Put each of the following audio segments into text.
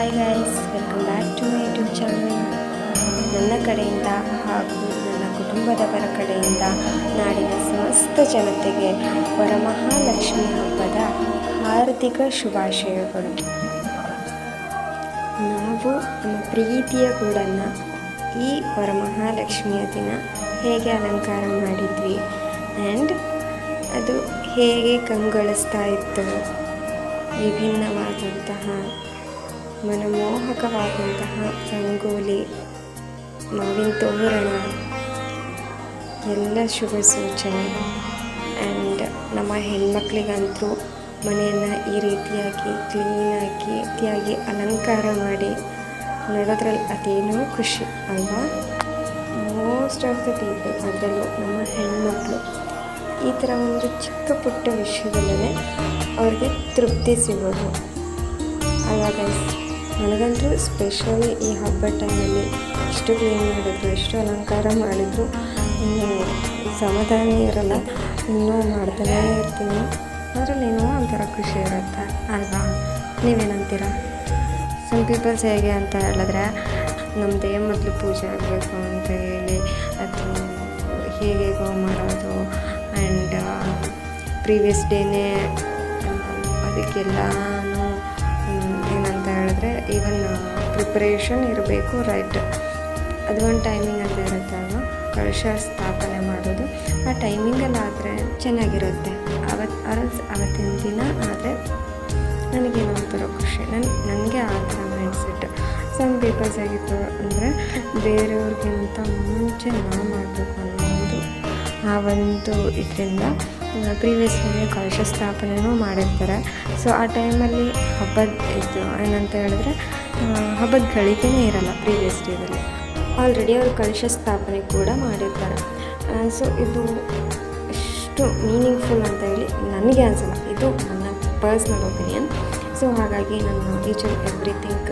Hi guys welcome back to my YouTube channel ನನ್ನ ಕಡೆಯಿಂದ ಹಾಗೂ ನನ್ನ ಕುಟುಂಬದವರ ಕಡೆಯಿಂದ ನಾಡಿನ ಸಮಸ್ತ ಜನತೆಗೆ ವರಮಹಾಲಕ್ಷ್ಮಿ ಹಬ್ಬದ ಹಾರ್ದಿಕ ಶುಭಾಶಯಗಳು. ನಾವು ನಮ್ಮ ಪ್ರೀತಿಯ ಗೂಡನ್ನು ಈ ವರಮಹಾಲಕ್ಷ್ಮಿಯ ದಿನ ಹೇಗೆ ಅಲಂಕಾರ ಮಾಡಿದ್ವಿ ಆ್ಯಂಡ್ ಅದು ಹೇಗೆ ಕಂಗೊಳಿಸ್ತಾ ಇತ್ತು. ವಿಭಿನ್ನವಾದಂತಹ ಮನಮೋಹಕವಾದಂತಹ ರಂಗೋಲಿ, ಮಾವಿನ ತೋರಣ, ಎಲ್ಲ ಶುಭ ಸೂಚನೆ. ಆ್ಯಂಡ್ ನಮ್ಮ ಹೆಣ್ಮಕ್ಳಿಗಂತೂ ಮನೆಯನ್ನು ಈ ರೀತಿಯಾಗಿ ಕ್ಲೀನಾಗಿ ರೀತಿಯಾಗಿ ಅಲಂಕಾರ ಮಾಡಿ ನೋಡೋದ್ರಲ್ಲಿ ಅದೇನೋ ಖುಷಿ ಅಲ್ವಾ? ಮೋಸ್ಟ್ ಆಫ್ ದ ಪೀಪಲ್ ಅದರಲ್ಲೂ ನಮ್ಮ ಹೆಣ್ಮಕ್ಳು. ಈ ಥರ ಒಂದು ಚಿಕ್ಕ ಪುಟ್ಟ ವಿಷಯದಲ್ಲೇ ಅವ್ರಿಗೆ ತೃಪ್ತಿ ಸಿಗೋದು. ಅಲ್ವಾ ಗೈಸ್ ನನಗಂತೂ ಸ್ಪೆಷಲಿ ಈ ಹಬ್ಬ ಟೈಮಲ್ಲಿ ಎಷ್ಟು ಕ್ಲೀನ್ ಮಾಡಿದ್ರು ಎಷ್ಟು ಅಲಂಕಾರ ಮಾಡಿದ್ರು. ಸಮಾಧಾನ ಇರಲ್ಲ. ಇನ್ನೂ ಮಾಡ್ತಾನೇ ಇರ್ತೀನಿ. ಅದರಲ್ಲಿ ಏನೋ ಒಂಥರ ಖುಷಿ ಇರುತ್ತೆ, ಅಲ್ವಾ? ನೀವೇನಂತೀರ? ಸಮ್ ಪೀಪಲ್ಸ್ ಹೇಗೆ ಅಂತ ಹೇಳಿದ್ರೆ ನಮ್ಮದೇ ಮೊದಲು ಪೂಜೆ ಆಗಬೇಕು ಅಂತ ಹೇಳಿ ಅದು ಹೇಗೋ ಮಾಡೋದು ಆ್ಯಂಡ್ ಪ್ರೀವಿಯಸ್ ಡೇನೇ ಹೇಳಿದ್ರೆ ಈವನ್ ಪ್ರಿಪ್ರೇಷನ್ ಇರಬೇಕು ರೈಟ್ ಅದು ಒಂದು ಟೈಮಿಂಗ್ ಅಂತ ಇರುತ್ತೆ ಅಲ್ವಾ? ಕಳಶ ಸ್ಥಾಪನೆ ಮಾಡೋದು. ಆ ಟೈಮಿಂಗಲ್ಲಾದರೆ ಚೆನ್ನಾಗಿರುತ್ತೆ. ಅವತ್ತು ಅರಸ್ ಅವತ್ತಿನ ದಿನ ಆದರೆ ನನಗೇನೋ ಒಂಥರ ಖುಷಿ. ನನ್ನ ನನಗೆ ಆ ಥರ ಮೈಂಡ್ಸೆಟ್ ಸಮ್ ಪೀಪಲ್ಸ್ ಆಗಿತ್ತು ಅಂದರೆ ಬೇರೆಯವ್ರಿಗಿಂತ ಮುಂಚೆ ನಾವು ಮಾಡಬೇಕು ಅನ್ನೋ ಒಂದು ಆ ಒಂದು ಇದರಿಂದ ಪ್ರೀವಿಯಸ್ ಡೇ ಕಲಶ ಸ್ಥಾಪನೆಯೂ ಮಾಡಿರ್ತಾರೆ. ಸೊ ಆ ಟೈಮಲ್ಲಿ ಹಬ್ಬದ ಇದು ಏನಂತ ಹೇಳಿದ್ರೆ ಹಬ್ಬದ ಗಳಿಕೆನೇ ಇರಲ್ಲ ಪ್ರೀವಿಯಸ್ ಡೇದಲ್ಲಿ ಆಲ್ರೆಡಿ ಅವರು ಕಲಶ ಸ್ಥಾಪನೆ ಕೂಡ ಮಾಡಿರ್ತಾರೆ. ಸೊ ಇದು ಎಷ್ಟು ಮೀನಿಂಗ್ಫುಲ್ ಅಂತ ಹೇಳಿ ನನಗೆ ಅನಿಸಲ್ಲ. ಇದು ನನ್ನ ಪರ್ಸ್ನಲ್ ಒಪಿನಿಯನ್ ಸೊ ಹಾಗಾಗಿ ನಾನು ಈಚ್ ಆ್ಯಂಡ್ ಎವ್ರಿಥಿಂಗ್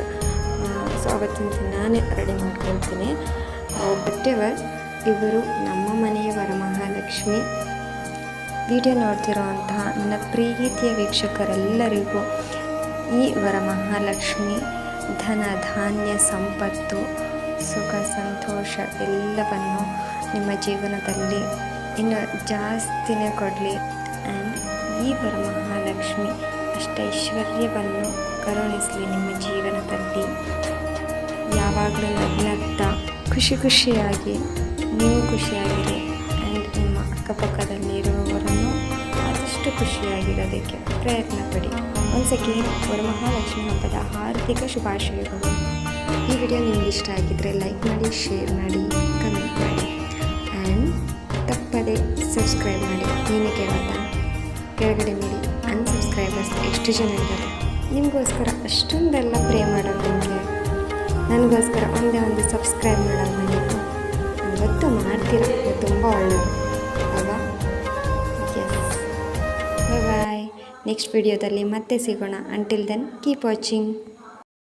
ಸೊ ಅವತ್ತಿನ ದಿನಾನೇ ರೆಡಿ ಮಾಡ್ಕೊಳ್ತೀನಿ. ಬಟ್ ಎವರ್ ಇವರು ನಮ್ಮ ಮನೆಯ ವರಮಹಾಲಕ್ಷ್ಮಿ ವಿಡಿಯೋ ನೋಡ್ತಿರೋ ಅಂತಹ ನನ್ನ ಪ್ರೀತಿಯ ವೀಕ್ಷಕರೆಲ್ಲರಿಗೂ ಈ ವರಮಹಾಲಕ್ಷ್ಮಿ ಧನ, ಧಾನ್ಯ, ಸಂಪತ್ತು, ಸುಖ, ಸಂತೋಷ ಎಲ್ಲವನ್ನು ನಿಮ್ಮ ಜೀವನದಲ್ಲಿ ಇನ್ನು ಜಾಸ್ತಿನೇ ಕೊಡಲಿ. ಆ್ಯಂಡ್ ಈ ವರಮಹಾಲಕ್ಷ್ಮಿ ಅಷ್ಟೈಶ್ವರ್ಯವನ್ನು ಕರುಣಿಸಲಿ ನಿಮ್ಮ ಜೀವನದಲ್ಲಿ. ಯಾವಾಗಲೂ ನಗ್ನಗ್ತಾ ಖುಷಿ ಖುಷಿಯಾಗಿ ನೀವು ಖುಷಿಯಾಗಿರಿ. ಆ್ಯಂಡ್ ನಿಮ್ಮ ಆದಷ್ಟು ಖುಷಿಯಾಗಿರೋದಕ್ಕೆ ಪ್ರಯತ್ನ ಪಡಿ ಒನ್ಸ್ ಅಗೇನ್ ವರಮಹಾಲಕ್ಷ್ಮಿ ಹಬ್ಬದ ಆರ್ಥಿಕ ಶುಭಾಶಯಗಳು. ಈ ವಿಡಿಯೋ ನಿಮ್ಗೆ ಇಷ್ಟ ಆಗಿದ್ದರೆ ಲೈಕ್ ಮಾಡಿ, ಶೇರ್ ಮಾಡಿ, ಕಮೆಂಟ್ ಮಾಡಿ. ಆ್ಯಂಡ್ ತಪ್ಪದೆ ಸಬ್ಸ್ಕ್ರೈಬ್ ಮಾಡಿ. ಏನಕ್ಕೆ ಕೇಳೋದ? ಕೆಳಗಡೆ ನೋಡಿ. ಅನ್ಸಬ್ಸ್ಕ್ರೈಬರ್ಸ್ ಎಷ್ಟು ಜನ ಇದ್ದಾರೆ? ನಿಮಗೋಸ್ಕರ ಅಷ್ಟೊಂದೆಲ್ಲ ಪ್ರೇ ಮಾಡೋದು ನಿಮಗೆ. ನನಗೋಸ್ಕರ ಒಂದೇ ಒಂದು ಸಬ್ಸ್ಕ್ರೈಬ್ ಮಾಡೋದು ನೀವು ಇವತ್ತು ಮಾಡ್ತೀರ ತುಂಬ ಒಳ್ಳೆಯದು ಅಲ್ವಾ? ನೆಕ್ಸ್ಟ್ ವಿಡಿಯೋದಲ್ಲಿ ಮತ್ತೆ ಸಿಗೋಣ ಅಂಟಿಲ್ ದೆನ್ ಕೀಪ್ ವಾಚಿಂಗ್